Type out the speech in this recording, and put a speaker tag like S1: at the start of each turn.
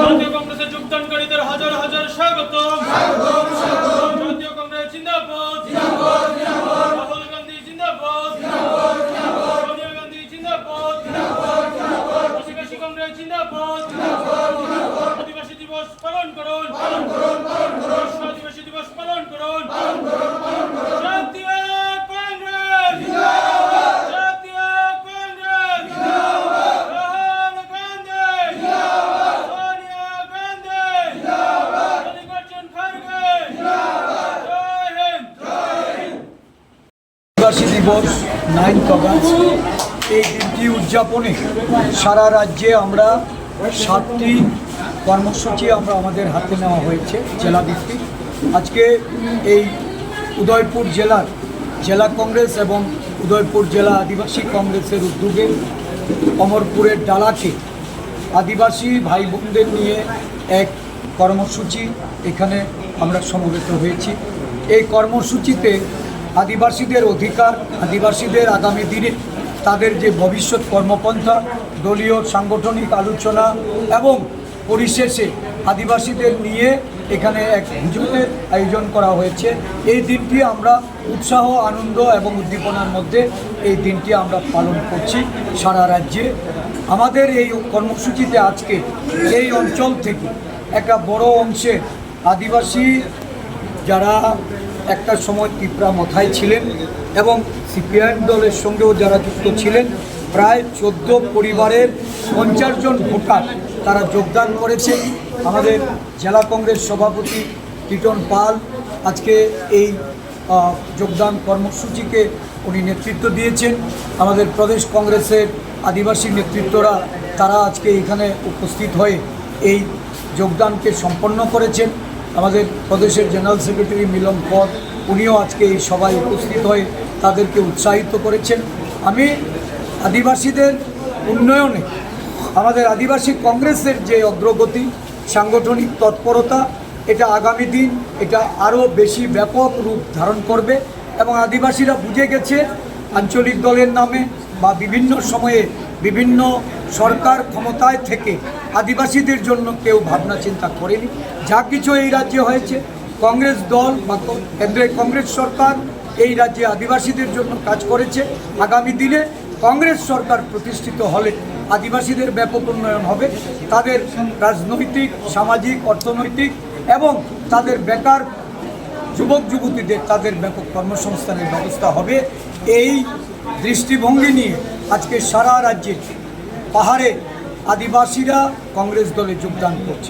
S1: জাতীয় কংগ্রেসে যোগদানকারীদের হাজার হাজার স্বাগত। জাতীয় কংগ্রেস জিন্দাবাদ। রাহুল গান্ধী জিন্দাবাদ। সোনিয়া গান্ধী জিন্দাবাদ। আদিবাসী কংগ্রেস জিন্দাবাদ। আদিবাসী দিবস পালন করুন বিশ্ব আদিবাসী দিবস পালন করুন জাতীয় কংগ্রেস জাতীয় কংগ্রেস রাহুল গান্ধী সোনিয়া গান্ধী মল্লিকার্জুন খাড়গে জয় হিন্দ
S2: আদিবাসী দিবস নাইন্থ অগাস্ট এই দিনটি উদযাপনে সারা রাজ্যে আমরা সাতটি কর্মসূচি আমরা আমাদের হাতে নেওয়া হয়েছে জেলা ভিত্তিক। আজকে এই উদয়পুর জেলার জেলা কংগ্রেস এবং উদয়পুর জেলা আদিবাসী কংগ্রেসের উদ্যোগে অমরপুরের ডালাকে আদিবাসী ভাই বোনদের নিয়ে এক কর্মসূচি এখানে আমরা সমবেত হয়েছি। এই কর্মসূচিতে আদিবাসীদের অধিকার, আদিবাসীদের আগামী দিনে তাদের যে ভবিষ্যৎ কর্মপন্থা, দলীয় সাংগঠনিক আলোচনা এবং পরিশেষে আদিবাসীদের নিয়ে এখানে এক ভোজনের আয়োজন করা হয়েছে। এই দিনটি আমরা উৎসাহ, আনন্দ এবং উদ্দীপনার মধ্যে এই দিনটি আমরা পালন করছি সারা রাজ্যে। আমাদের এই কর্মসূচিতে আজকে এই অঞ্চল থেকে একটা বড় অংশে আদিবাসী যারা একটা সময় ত্রিপুরা মথায় ছিলেন এবং সিপিআইএম দলের সঙ্গেও যারা যুক্ত ছিলেন, প্রায় চোদ্দ পরিবারের পঞ্চাশ জন ভোটার তারা যোগদান করেছে। আমাদের জেলা কংগ্রেস সভাপতি টিটন পাল আজকে এই যোগদান কর্মসূচিকে উনি নেতৃত্ব দিয়েছেন। আমাদের প্রদেশ কংগ্রেসের আদিবাসী নেতৃত্বরা তারা আজকে এখানে উপস্থিত হয়ে এই যোগদানকে সম্পন্ন করেছেন। আমাদের প্রদেশের জেনারেল সেক্রেটারি মিলন পদ উনিও আজকে এই সভায় উপস্থিত হয়ে তাদেরকে উৎসাহিত করেছেন। আমি আদিবাসীদের উন্নয়নে, আমাদের আদিবাসী কংগ্রেসের যে অগ্রগতি, সাংগঠনিক তৎপরতা, এটা আগামী দিন এটা আরও বেশি ব্যাপক রূপ ধারণ করবে এবং আদিবাসীরা বুঝে গেছে আঞ্চলিক দলের নামে বা বিভিন্ন সময়ে বিভিন্ন সরকার ক্ষমতায় থেকে আদিবাসীদের জন্য কেউ ভাবনা চিন্তা করেনি। যা কিছু এই রাজ্যে হয়েছে, কংগ্রেস দল বা কেন্দ্রের কংগ্রেস সরকার এই রাজ্যে আদিবাসীদের জন্য কাজ করেছে। আগামী দিনে কংগ্রেস সরকার প্রতিষ্ঠিত হলে আদিবাসীদের ব্যাপক উন্নয়ন হবে। তাদের রাজনৈতিক, সামাজিক, অর্থনৈতিক এবং তাদের বেকার যুবক, যুবতীদের তাদের ব্যাপক কর্মসংস্থানের ব্যবস্থা হবে। এই দৃষ্টিভঙ্গি নিয়ে আজকে সারা রাজ্যে পাহাড়ে আদিবাসীরা কংগ্রেস দলে যোগদান করছে।